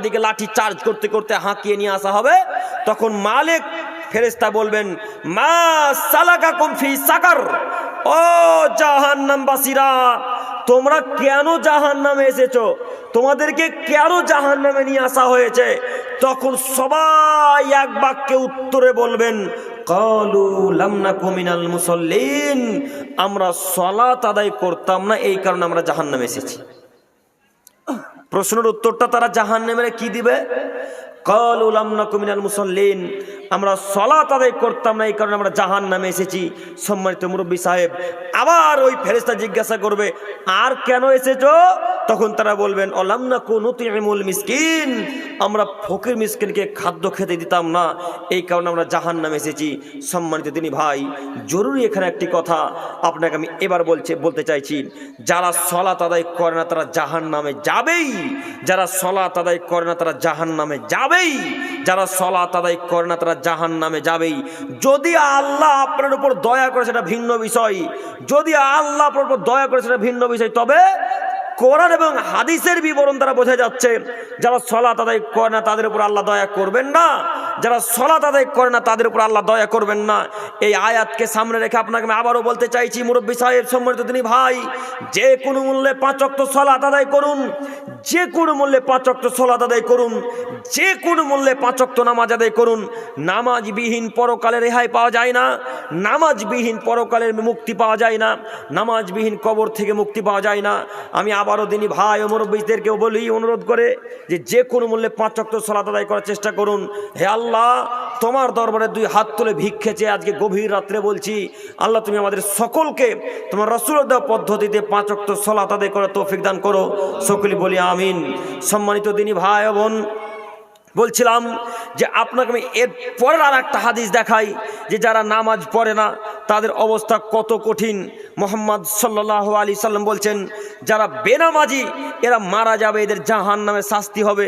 দিকে লাঠি চার্জ করতে করতে হাঁকিয়ে নিয়ে আসা হবে। তখন মালিক ফেরেস্তা বলবেন, মা সালাকা কুমফি সাকার। ও জাহান্নামবাসীরা, তোমরা কেন জাহান নামে এসেছ? তোমাদেরকে কেন জাহান নামে নিয়ে আসা হয়েছে? তখন সবাই এক বাক্যে উত্তরে বলবেন মুসল্লিন। আমরা সলাত আদায় করতাম না, এই কারণে আমরা জাহান নামে এসেছি। প্রশ্নের উত্তরটা তারা জাহান নেমে কি দিবে? কল উলাম নকুমিনাল মুসল্লিন। আমরা সলা তাদের করতাম না, এই কারণে আমরা জাহান নামে এসেছি, সম্মানিত মুরব্বী সাহেব। আবার ওই ফেরেস্তা জিজ্ঞাসা করবে, আর কেন এসেছ? তখন তারা বলবেন, অলাম না কোনুতিমুল মিসকিন। আমরা ফকির মিসকিনকে খাদ্য খেতে দিতাম না, এই কারণে আমরা জাহান নামে এসেছি। সম্মানিত তিনি ভাই, জরুরি এখানে একটি কথা আপনাকে আমি এবার বলছে, বলতে চাইছি, যারা সলাত আদায় করে না তারা জাহান নামে যাবেই। যারা সলাত আদায় করে না তারা জাহান নামে যাবেই। যারা সলাত আদায় করে না তারা জাহান নামে যাবেই। যদি আল্লাহ আপনার উপর দয়া করে, সেটা ভিন্ন বিষয়। যদি আল্লাহ আপনার উপর দয়া করে, সেটা ভিন্ন বিষয়, তবে কোরআন এবং হাদিসের বিবরণ দ্বারা বোঝা যাচ্ছে, যারা সলাত আদায় করে না তাদের উপর আল্লাহ দয়া করবেন না। যারা সলাত আদায় করে না তাদের উপর আল্লাহ দয়া করবেন না। এই আয়াতকে সামনে রেখে আপনাকে আমি আবারও বলতে চাইছি, মুরব্বী সাহেব, সম্মানিত তিনি ভাই, যে কোনো মূল্যে পাঁচক্ত সলাত আদায় করুন, যে কোনো মূল্যে পাঁচক্ত সলাত আদায় করুন, যে কোনো মূল্যে পাঁচক্ত নামাজ আদায় করুন। নামাজবিহীন পরকালে রেহাই পাওয়া যায় না, নামাজবিহীন পরকালের মুক্তি পাওয়া যায় না, নামাজবিহীন কবর থেকে মুক্তি পাওয়া যায় না। আমি আবারও দিনী ভাই ও মুরব্বীদেরকেও বলি, অনুরোধ করে যে যে কোনো মূল্যে পাঁচ অক্ট সলাত আদায় করার চেষ্টা করুন। হে আল্লাহ, তোমার দরবারে দুই হাত তুলে ভিক্ষে চেয়ে আজকে গভীর রাত্রে বলছি, আল্লাহ তুমি আমাদের সকলকে, তোমার রসুলের দেওয়া পদ্ধতিতে পাঁচ অক্ট সলাত আদায় করার তৌফিক দান করো। সকলে বলি আমিন। সম্মানিত দিনী ভাই বোন, বলছিলাম যে আপনাকে আমি এর পরের আর একটা হাদিস দেখাই, যে যারা নামাজ পড়ে না তাদের অবস্থা কত কঠিন। মোহাম্মদ সাল্লাহ আলী সাল্লাম বলছেন, যারা বেনামাজি, এরা মারা যাবে, এদের জাহান নামে শাস্তি হবে।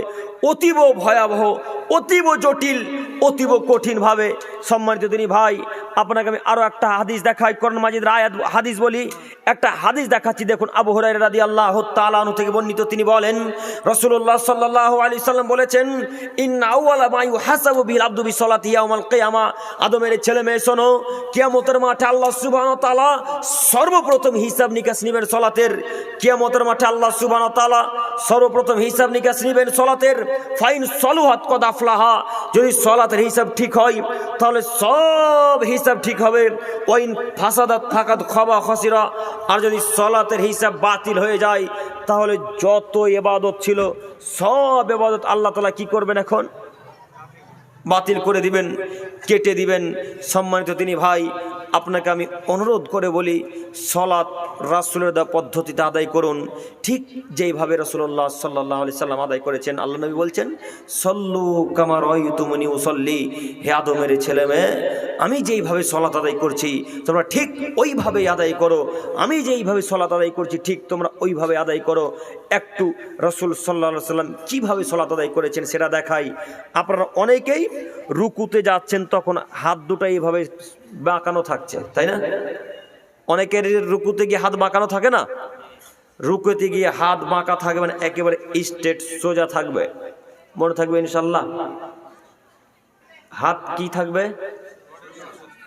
অতীব ভয়াবহ, অতীব জটিল অতীব কঠিনভাবে সম্মানিত তিনি ভাই, আপনাকে আমি আরও একটা হাদিস দেখাই করণ মাজিদ রায় হাদিস বলি। একটা হাদিস দেখাচ্ছি, দেখুন, আবু হরাই রাদি আল্লাহ তালানু থেকে বর্ণিত, তিনি বলেন রসুল্লাহ সাল্লাহ আলী সাল্লাম বলেছেন, ইন্না আউয়ালা মায়ু হাসাবু বিল আব্দু বি সলাতি ইয়াউমাল কিয়ামা। আদমের ছেলে মেয়ে, শোনো, কিয়ামতের মাঠে আল্লাহ সুবহানাহু ওয়া তাআলা সর্বপ্রথম হিসাব নিকাশ নেবেন সলাতের। কিয়ামতের মাঠে আল্লাহ সুবহানাহু ওয়া তাআলা সর্বপ্রথম হিসাব নিকাশ নেবেন সলাতের। ফাইন সলুহাত কদ আফলাহা। যদি সলাতের হিসাব ঠিক হয়, তাহলে সব হিসাব ঠিক হবে। ওইন ফাসাদাত থাকাত খবা খসিরা। আর যদি সলাতের হিসাব বাতিল হয়ে যায়, তাহলে যত এবাদত ছিল, সব এবাদত আল্লাহ তালা কি করবেন এখন? বাতিল করে দিবেন, কেটে দিবেন। সম্মানিত তিনি ভাই আপনাকে আমি অনুরোধ করে বলি, সলাৎ রাসুলের দেওয়া পদ্ধতিতে আদায় করুন। ঠিক যেইভাবে রসুল্লাহ সাল্লাহ আলি সাল্লাম আদায় করেছেন, আল্লাহ নবী বলছেন, সল্লু কামার তুমনি উসল্লি। হে আদমের ছেলে মেয়ে, আমি যেইভাবে সলাত আদায় করছি, তোমরা ঠিক ওইভাবেই আদায় করো। আমি যেইভাবে সলাত আদায় করছি, ঠিক তোমরা ওইভাবে আদায় করো। একটু রসুল সাল্লা সাল্লাম কীভাবে সলাত আদায় করেছেন সেটা দেখাই। আপনারা অনেকেই রুকুতে যাচ্ছেন, তখন হাত দুটো এইভাবে বাঁকানো থাকছে, তাই না? অনেকের রুকুতে গিয়ে হাত বাঁকানো থাকে না? রুকুতে গিয়ে হাত বাঁকা থাকবে মানে একেবারে স্ট্রেট সোজা থাকবে। মনে থাকবে ইনশাল্লাহ। হাত কি থাকবে?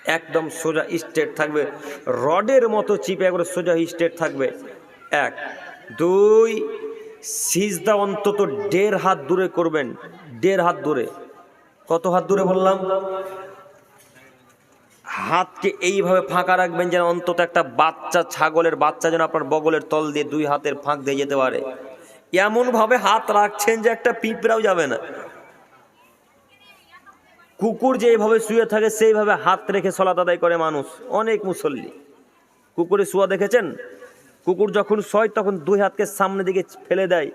একদম সোজা স্ট্রেট থাকবে। রডের মতো চিপে একবারে সোজা স্ট্রেট থাকবে। এক, দুই, সিজদা অন্তত দেড় হাত দূরে করবেন। দেড় হাত দূরে। কত হাত দূরে বললাম? হাতকে এইভাবে ফাঁকা রাখবেন যেন অন্তত একটা বাচ্চা ছাগলের বাচ্চা যেন আপনার বগলের তল দিয়ে দুই হাতের ফাঁক দিয়ে যেতে পারে। এমনভাবে হাত রাখছেন যে একটা পিঁপড়াও যাবে না। কুকুর যেভাবে শুয়ে থাকে, সেইভাবে হাত রেখে সলাত আদায় করে মানুষ। অনেক মুসল্লি। কুকুরে শুয়া দেখেছেন? কুকুর যখন শয়, তখন দুই হাতকে সামনে দিকে ফেলে দেয়।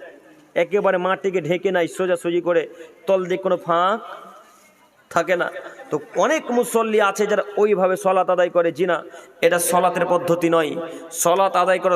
একেবারে মাটিকে ঢেকে নেয়, সোজাসুজি করে তল দিয়ে কোনো ফাঁক থাকে না। তো অনেক মুসল্লি আছে যারা ওইভাবে সলাত আদায় করে জিনা। এটা সলাতের পদ্ধতি নয়। সলাত আদায় করা